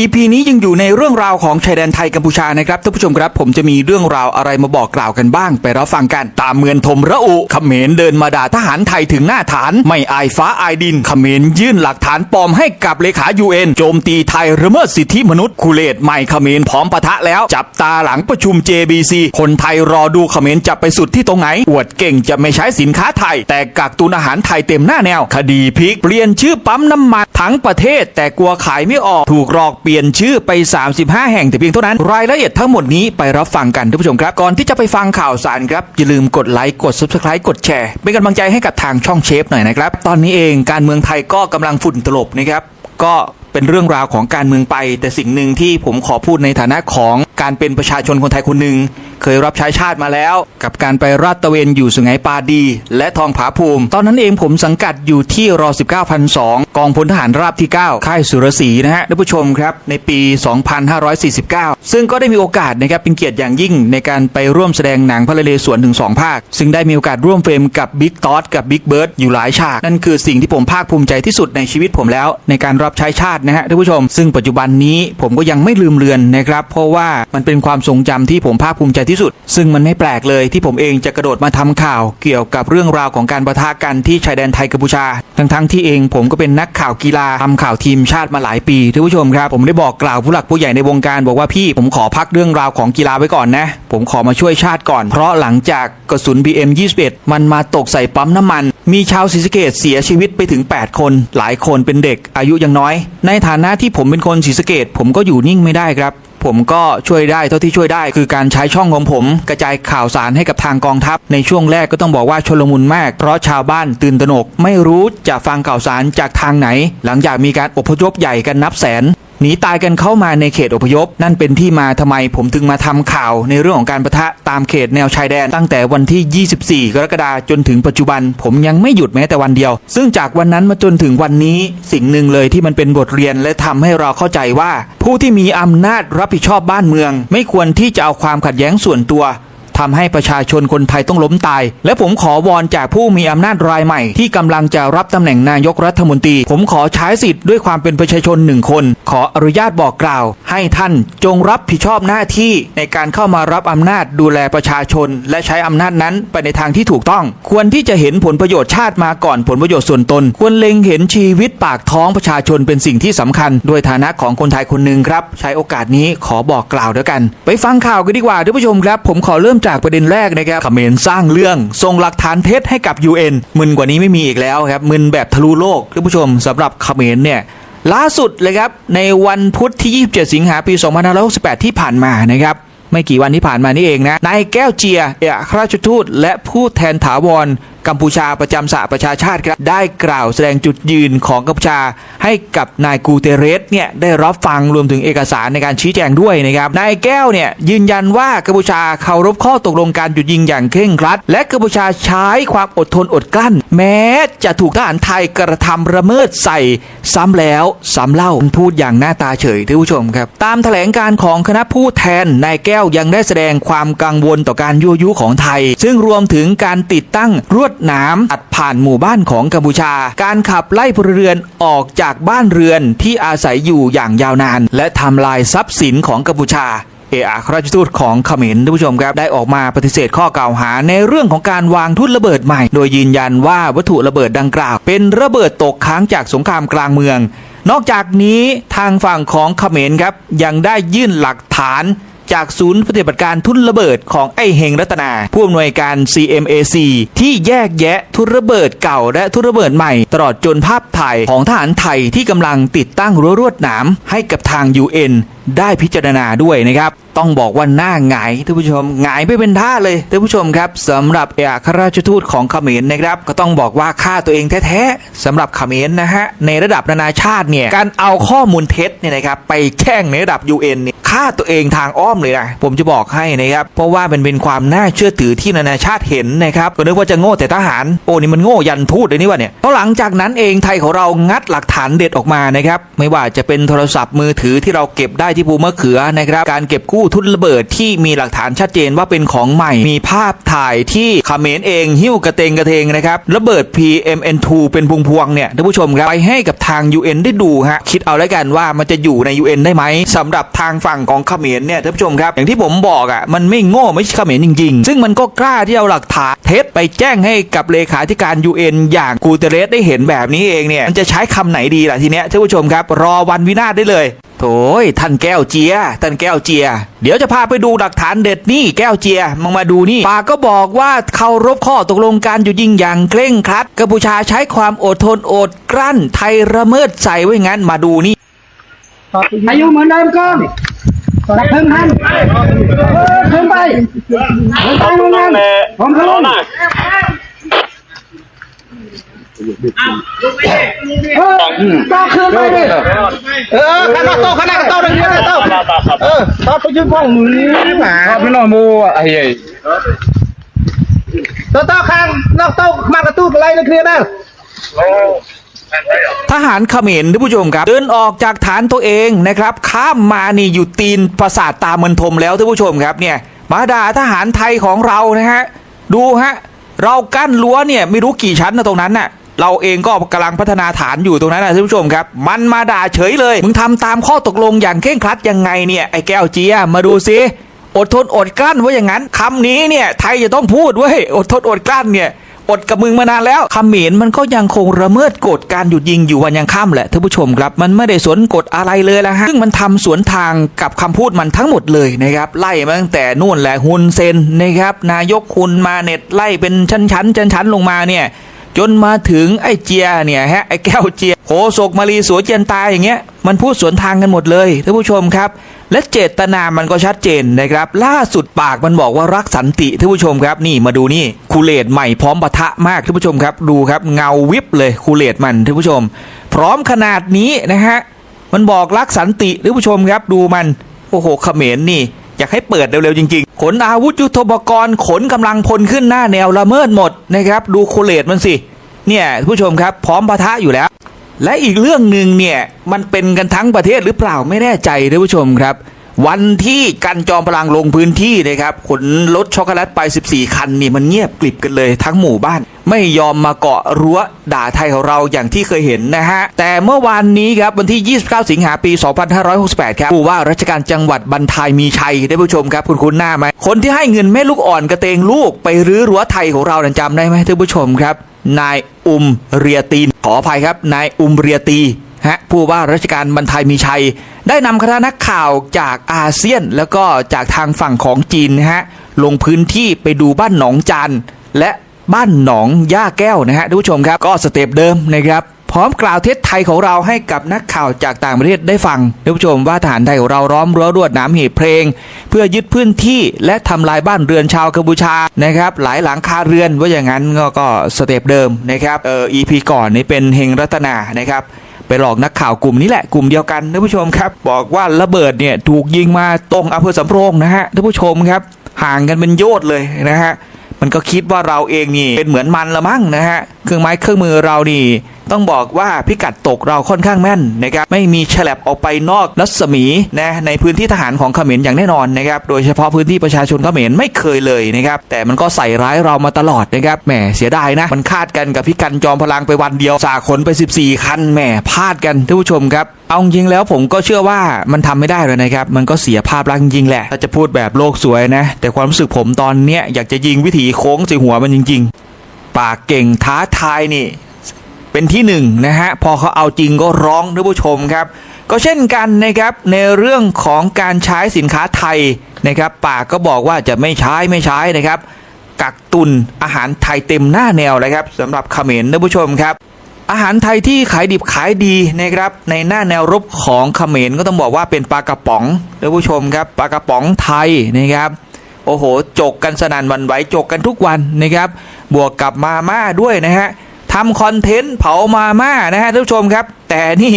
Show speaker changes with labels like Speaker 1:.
Speaker 1: EP นี้ยังอยู่ในเรื่องราวของชายแดนไทยกัมพูชานะครับท่านผู้ชมครับ ผมจะมีเรื่องราวอะไรมาบอกกล่าวกันบ้าง ไปรับฟังกันตามเมือนทมระอุเขมรเดินมาด่าทหารไทยถึงหน้าฐาน ไม่อายฟ้าอายดินเขมรยื่นหลักฐานปลอมให้กับเลขา UN โจมตีไทยระเมิดสิทธิมนุษย์คูเลตใหม่เขมรพร้อมปะทะแล้ว จับตาหลังประชุม JBC คนไทยรอดูเขมรจะไปสุดที่ตรงไหนอวดเก่งจะไม่ใช้สินค้าไทย แต่กักตุนอาหารไทยเต็มหน้าแนว คดีพลิกเปลี่ยนชื่อปั๊มน้ำมันทั้งประเทศ แต่กลัวขายไม่ออกถูกหลอกเปลี่ยนชื่อไป 35 แห่งแต่เพียงเท่านั้น รายละเอียดทั้งหมดนี้ไปรับฟังกันท่านผู้ชมครับ ก่อนที่จะไปฟังข่าวสารครับ อย่าลืมกดไลค์กด subscribe กดแชร์เป็นกำลังใจให้กับทางช่องเชฟหน่อยนะครับ ตอนนี้เองการเมืองไทยก็กำลังฝุ่นตลบนะครับก็เป็นเรื่องราวของการเมืองไป แต่สิ่งหนึ่งที่ผมขอพูดในฐานะของการเป็นประชาชนคนไทยคนหนึ่ง เคยรับใช้ชาติมาแล้ว กับการไปราดตะเวนอยู่สุไหงปาดี และทองผาภูมิ ตอนนั้นเองผมสังกัดอยู่ที่รอ19,002 กองพลทหารราบที่ 9 ค่ายสุรศรีนะฮะท่านผู้ชมครับ ในปี 2549 ซึ่งก็ได้มีโอกาสนะครับเป็นเกียรติอย่างยิ่งในการไปร่วมแสดงหนังพระนเรศวรถึง 2 ภาค ซึ่งได้มีโอกาสร่วมเฟรมกับบิ๊กตอสกับบิ๊กเบิร์ดอยู่หลายฉาก นั่นคือสิ่งที่ผมภาคภูมิใจที่สุดในชีวิตผมแล้ว ในการรับใช้ชาตินะฮะท่านผู้ชม ซึ่งปัจจุบันนี้ผมก็ยังไม่ลืมเลือนนะครับเพราะว่ามันเป็นความทรงจำที่ผมภาคภูมิใจที่สุด ซึ่งมันไม่แปลกเลยที่ผมเองจะกระโดดมาทำข่าวเกี่ยวกับเรื่องราวของการประทะกันที่ชายแดนไทยกัมพูชา ทั้งๆที่เองผมก็เป็นนักข่าวกีฬาทำข่าวทีมชาติมาหลายปีท่านผู้ชมครับ ผมได้บอกกล่าวผู้หลักผู้ใหญ่ในวงการบอกว่าพี่ผมขอพักเรื่องราวของกีฬาไว้ก่อนนะ ผมขอมาช่วยชาติก่อน เพราะหลังจากกระสุน BM 21 มันมาตกใส่ปั๊มน้ำมัน มีชาวศรีสะเกดเสียชีวิตไปถึง 8 คน หลายคนเป็นเด็กอายุยังน้อย ในฐานะที่ผมเป็นคนศรีสะเกดผมก็อยู่นิ่งไม่ได้ครับ ผมก็ช่วยได้เท่าที่ช่วยได้คือการใช้ช่องของผม กระจายข่าวสารให้กับทางกองทัพ ในช่วงแรกก็ต้องบอกว่าชลมุนมาก เพราะชาวบ้านตื่นตระหนก ไม่รู้จะฟังข่าวสารจากทางไหน หลังจากมีการอพยพใหญ่กันนับแสน หนีตายกันเข้ามาในเขตอพยพ นั่นเป็นที่มาทำไมผมถึงมาทำข่าวในเรื่องของการประทะตามเขตแนวชายแดน ตั้งแต่วันที่ 24 กรกฎาคมจนถึงปัจจุบัน ผมยังไม่หยุดแม้แต่วันเดียว ซึ่งจากวันนั้นมาจนถึงวันนี้สิ่งหนึ่งเลยที่มันเป็นบทเรียนและทำให้เราเข้าใจว่า ผู้ที่มีอำนาจรับผิดชอบบ้านเมือง ไม่ควรที่จะเอาความขัดแย้งส่วนตัว ทำให้ประชาชนคนไทยต้องล้มตาย และผมขอวอนจากผู้มีอำนาจรายใหม่ ที่กำลังจะรับตำแหน่งนายกรัฐมนตรี ผมขอใช้สิทธิ์ด้วยความเป็นประชาชนหนึ่งคน ขออนุญาตบอกกล่าว ให้ท่านจงรับผิดชอบหน้าที่ในการเข้ามารับอำนาจดูแลประชาชน และใช้อำนาจนั้นไปในทางที่ถูกต้อง ควรที่จะเห็นผลประโยชน์ชาติมาก่อนผลประโยชน์ส่วนตน ควรเล็งเห็นชีวิตปากท้องประชาชนเป็นสิ่งที่สำคัญ ด้วยฐานะของคนไทยคนหนึ่งครับ ใช้โอกาสนี้ขอบอกกล่าวด้วยกัน ไปฟังข่าวกันดีกว่าท่านผู้ชมครับ ผมขอเริ่มจากประเด็นแรกนะครับเขมรสร้างเรื่องส่งหลักฐานเท็จให้กับ UN มึนกว่านี้ไม่มีอีกแล้วครับมึนแบบทะลุโลกท่านผู้ชมสำหรับเขมรเนี่ยล่าสุดเลยครับในวันพุธที่ 27 สิงหาปี 2568 ที่ผ่านมานะครับไม่กี่วันที่ผ่านมานี่เองนะนายแก้วเจียเอกอัคราชทูตและผู้แทนถาวรกัมพูชาประจำสหประชาชาติครับได้กล่าวแสดงจุดยืนของกัมพูชา ให้กับนายกูเตเรสเนี่ยได้รับฟังรวมถึงเอกสารในการชี้แจงด้วยนะครับนายแก้วเนี่ยยืนยันว่ากัมพูชาเคารพข้อตกลงการหยุดยิงอย่างเคร่งครัด และกัมพูชาใช้ความอดทนอดกลั้น แม้จะถูกทหารไทยกระทำระเมิดใส่ซ้ำแล้วซ้ำเล่าพูดอย่างหน้าตาเฉยท่านผู้ชมครับ ตามแถลงการของคณะผู้แทนนายแก้วยังได้แสดงความกังวลต่อการยั่วยุของไทย ซึ่งรวมถึงการติดตั้งรวดหนามตัดผ่านหมู่บ้านของกัมพูชา การขับไล่พลเรือนออกจากบ้านเรือนที่อาศัยอยู่อย่างยาวนาน และทำลายทรัพย์สินของกัมพูชาเอกอัครราชทูตของเขมรท่านผู้ชมครับ ได้ออกมาปฏิเสธข้อกล่าวหาในเรื่องของการวางทุ่นระเบิดใหม่ โดยยืนยันว่าวัตถุระเบิดดังกล่าว เป็นระเบิดตกค้างจากสงครามกลางเมือง นอกจากนี้ทางฝั่งของเขมรครับยังได้ยื่นหลักฐาน จากศูนย์ปฏิบัติการทุ่นระเบิดของไอเฮงรัตนา ผู้อำนวยการ CMAC ที่แยกแยะทุ่นระเบิดเก่าและทุ่นระเบิดใหม่ ตลอดจนภาพถ่ายของทหารไทยที่กำลังติดตั้งรั้วรวดหนามให้กับทาง UN ได้พิจารณาด้วยนะครับ ต้องบอกว่าหน้าหงายท่านผู้ชมหงายไม่เป็นท่าเลยท่านผู้ชมครับสำหรับเอกอัครราชทูตของเขมรนะครับ ก็ต้องบอกว่าฆ่าตัวเองแท้ๆสำหรับเขมรนะฮะในระดับนานาชาติเนี่ยการเอาข้อมูลเท็จเนี่ยนะครับไปแช่งในระดับ UN เนี่ยฆ่าตัวเองทางอ้อมเลยนะผมจะบอกให้นะครับ เพราะว่ามันเป็นความน่าเชื่อถือที่นานาชาติเห็นนะครับก็นึกว่าจะโง่แต่ทหารโอ้นี่มันโง่ยันทูตเลยนี่วะเนี่ยเพราะหลังจากนั้นเองไทยของเรางัดหลักฐานเด็ดออกมานะครับไม่ว่าจะเป็นโทรศัพท์มือถือที่เราเก็บได้ที่ภูมะเขือนะครับการเก็บกู้ทุนระเบิดที่มีหลักฐานชัดเจนว่าเป็นของใหม่ มีภาพถ่ายที่เขมรเองหิ้วกระเตงกระเทงนะครับระเบิด PMN2 เป็นพวงๆเนี่ยท่านผู้ชมครับไปให้กับทาง UN ได้ดูฮะคิดเอาแล้วกันว่ามันจะอยู่ใน UN ได้ไหมสำหรับทางฝั่งของเขมรเนี่ยท่านผู้ชมครับอย่างที่ผมบอกอะมันไม่โง่ไม่ใช่เขมรจริง ๆ ซึ่งมันก็กล้าที่เอาหลักฐานเท็จไปแจ้งให้กับเลขาธิการ UN อย่างกูเตเรสได้เห็นแบบนี้เองเนี่ยมันจะใช้คำไหนดีล่ะทีเนี้ยท่านผู้ชมครับรอวันวินาศได้เลย โถยท่านแก้วเจีย ท่านแก้วเจีย เดี๋ยวจะพาไปดูหลักฐานเด็ดนี่แก้วเจียมึงมาดูนี่ปาก็บอกว่าเคารพข้อตกลงการอยู่ยิงอย่างเคร่งครัดกัมพูชาใช้ความอดทนอดกลั้นไทยระเมิดใส่ไว้งั้นมาดูนี่
Speaker 2: อายุเหมือนเดิมก่อนจับเพิ่มทันเออขึ้นไปขึ้นไปเหมือนผมขึ้นเออ ต่อขึ้นไปดิเออขนาดโตขนาดโตเดียวเลยโตเออต่อไปยืนพ่องมือหมา
Speaker 3: ไม่นอนมูอะไอ้เหี้ย
Speaker 2: โตโตข้างนอกโตมากระตู้อะไรนะเคลียร์ได้
Speaker 1: ทหารเขมรท่านผู้ชมครับ เดินออกจากฐานตัวเองนะครับ ข้ามมานี่อยู่ตีนปราสาทตาเมืนทมแล้วท่านผู้ชมครับเนี่ยมาด่าทหารไทยของเรานะฮะดูฮะ เรากั้นรั้วเนี่ยไม่รู้กี่ชั้นนะตรงนั้นน่ะเราเองก็กำลังพัฒนาฐานอยู่ตรงนั้นนะท่านผู้ชมครับ มันมาด่าเฉยเลย มึงทำตามข้อตกลงอย่างเคร่งครัดยังไงเนี่ยไอ้แก้วเจียมาดูซิอดทนอดกลั้นว่าอย่างนั้นคำนี้เนี่ยไทยจะต้องพูดเว้ยอดทนอดกลั้นเนี่ย อดกับมึงมานานแล้วเขมรมันก็ยังคงระเมิดกฎการหยุดยิงอยู่วันยังค่ำแหละท่านผู้ชมครับ มันไม่ได้สวนกฎอะไรเลยละฮะซึ่งมันทำสวนทางกับคำพูดมันทั้งหมดเลยนะครับไล่มาตั้งแต่นู่นแหละฮุนเซนนะครับนายกคุณมาเน็ตไล่เป็นชั้นชั้นชั้นชั้นๆลงมาเนี่ย จนมาถึงไอ้เจียเนี่ยฮะไอ้แก้วเจียโคศกมารีสัวเจียนตายอย่างเงี้ยมันพูดสวนทางกันหมดเลยท่านผู้ชมครับ และเจตนามันก็ชัดเจนนะครับ ล่าสุดปากมันบอกว่ารักสันติท่านผู้ชมครับ นี่มาดูนี่คูเลตใหม่พร้อมปะทะมากท่านผู้ชมครับ ดูครับเงาวิบเลยคูเลตมันท่านผู้ชม พร้อมขนาดนี้นะฮะมันบอกรักสันติท่านผู้ชมครับ ดูมันโอ้โหเขมรนี่ อยากให้เปิดเร็วๆจริงๆ ขนอาวุธยุทโธปกรณ์ขนกำลังพลขึ้นหน้าแนวละเมิดหมดนะครับดูโคเลตมันสิ เนี่ยผู้ชมครับพร้อมปะทะอยู่แล้ว และอีกเรื่องหนึ่งเนี่ยมันเป็นกันทั้งประเทศหรือเปล่าไม่แน่ใจท่านผู้ชมครับ วันที่กันจอมพลังลงพื้นที่นะครับขนรถช็อกโกแลตไป 14 คันนี่มันเงียบกลิบกันเลยทั้งหมู่บ้าน ไม่ยอมมาเกาะรั้วด่าไทยของเราอย่างที่เคยเห็นนะฮะ แต่เมื่อวานนี้ครับวันที่ 29 สิงหาปี 2568 ครับผู้ว่าราชการจังหวัดบันทายมีชัยท่านผู้ชมครับ คุณคุ้นหน้าไหมคนที่ให้เงินแม่ลูกอ่อนกระเตงลูกไปรื้อรั้วไทยของเราจำได้ไหมท่านผู้ชมครับ นายอุมเรียตีนขออภัยครับนายอุมเรียตี ฮะผู้ว่าราชการบรรทายมีชัย ได้นำคณะนักข่าวจากอาเซียน แล้วก็จากทางฝั่งของจีนนะฮะลงพื้นที่ไปดูบ้านหนองจานและบ้านหนองย่าแก้วนะฮะท่านผู้ชมครับก็สเต็ปเดิมนะครับพร้อมกล่าวเท็จไทยของเราให้กับนักข่าวจากต่างประเทศได้ฟังท่านผู้ชมว่าทหารไทยของเราล้อมรั้วรวดหนามหีบเพลง เพื่อยึดพื้นที่และทำลายบ้านเรือนชาวกัมพูชานะครับหลายหลังคาเรือนว่าอย่างนั้นก็ก็สเต็ปเดิมนะครับเออ EP ก่อนนี่เป็นเฮงรัตนานะครับ ไปหลอกนักข่าวกลุ่มนี้แหละกลุ่มเดียวกันท่านผู้ชมครับ บอกว่าระเบิดเนี่ยถูกยิงมาตรงอำเภอสำโรงนะฮะท่านผู้ชมครับห่างกันเป็นโยชน์เลยนะฮะมันก็คิดว่าเราเองนี่เป็นเหมือนมันละมั้งนะฮะเครื่องไม้เครื่องมือเรานี่ ต้องบอกว่าพิกัดตกเราค่อนข้างแม่นนะครับไม่มีฉลับออกไปนอกรัศมีนะในพื้นที่ทหารของเขมรอย่างแน่นอนนะครับโดยเฉพาะพื้นที่ประชาชนเขมรไม่เคยเลยนะครับแต่มันก็ใส่ร้ายเรามาตลอดนะครับแหมเสียดายนะ มันคาดกันกับพิกันจอมพลังไปวันเดียวสาขนไป 14 คันแหมพลาดกันท่านผู้ชมครับเอาจริงแล้วผมก็เชื่อว่ามันทำไม่ได้เลยนะครับ มันก็เสียภาพลักษณ์จริงๆแหละ ถ้าจะพูดแบบโลกสวยนะ แต่ความรู้สึกผมตอนเนี้ยอยากจะยิงวิถีโค้งใส่หัวมันจริง ๆ ปากเก่งท้าทายนี่ เป็นที่หนึ่งนะฮะพอเขาเอาจริงก็ร้องท่านผู้ชมครับ ก็เช่นกันนะครับในเรื่องของการใช้สินค้าไทยนะครับปากก็บอกว่าจะไม่ใช้ไม่ใช้นะครับ กักตุนอาหารไทยเต็มหน้าแนวเลยครับสำหรับเขมรท่านผู้ชมครับ อาหารไทยที่ขายดิบขายดีนะครับในหน้าแนวรบของเขมรก็ต้องบอกว่าเป็นปลากระป๋องท่านผู้ชมครับปลากระป๋องไทยนะครับโอ้โห จกกันสนั่นวันไหวจกกันทุกวันนะครับ บวกกับมาม่าด้วยนะฮะ ทำคอนเทนต์เผามาม่านะฮะท่านผู้ชมครับ แต่นี่